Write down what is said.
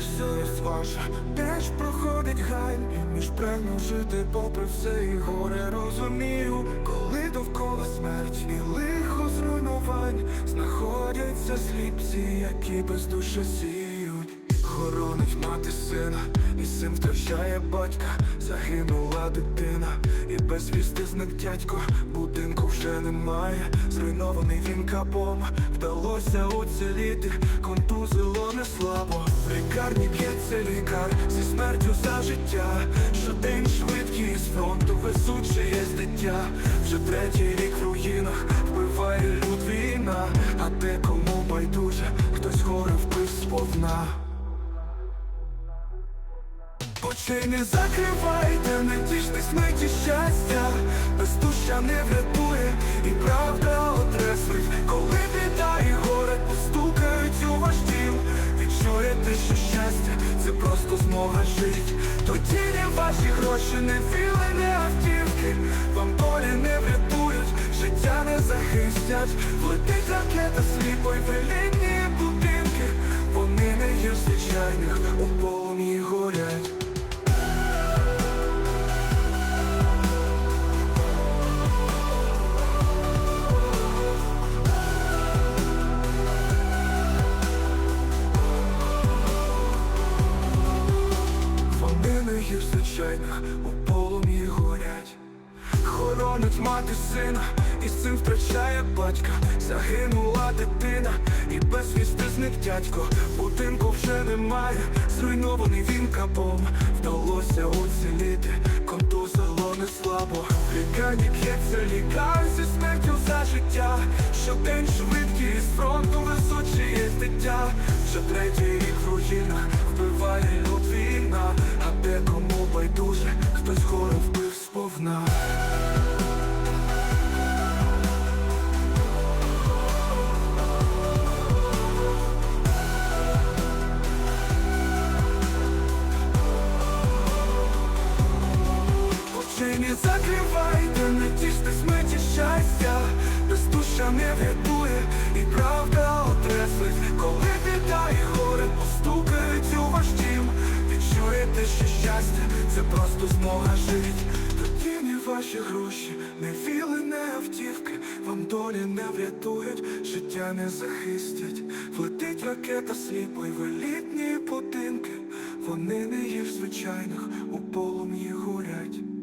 знаєш, совість ваша Теж проходить гай, між прагну жити попри все. І горе розумію Коли довкола смерть і лихо зруйнувань. Знаходяться сліпці, які без душі сіють. Хоронить мати сина, син втрачає батька, загинула дитина, і без вісти зник дядько, будинку вже немає, зруйнований він капом, вдалося уціліти, контузило не слабо. Лікарні п'ється лікар зі смертю за життя. Щодень швидкий з фронту везуть чиєсь дитя. Вже третій рік в руїнах вбиває люд війна, а декому байдуже, хтось горе впив сповна. Очей не закривайте, не тіште смерті щастя, без душа не врятує, і правда отрезвить, коли біда і горе постукають у ваш дім. Відчуєте, що щастя це просто змога жить. Тоді не ваші гроші, не філи, не автівки, вам долі не врятують, життя не захистять, влетить ракета сліпо й велінні будинки, вони не є Хоронить мати сина, і син втрачає батька, загинула дитина, і без вісти зник дядько, будинку вже немає, зруйнований він капом, вдалося уціліти, контузило не слабо. Лікарні п'ється лікар зі смертю за життя. Щодень швидкий з фронту везуть чиєсь дитя. Вже третій рік в руїнах вбиває люд не закривайте, не тіште смерті щастя, без душа не врятує, і правда отрезвить, коли біда і горе постукають у ваш дім. Відчуєте, що щастя це просто змога жить. Тоді не ваші гроші, не віли, не автівки, вам долі не врятують, життя не захистять. Влетить ракета сліпо й в елітні будинки, вони не є в звичайних, у полум'ї горять.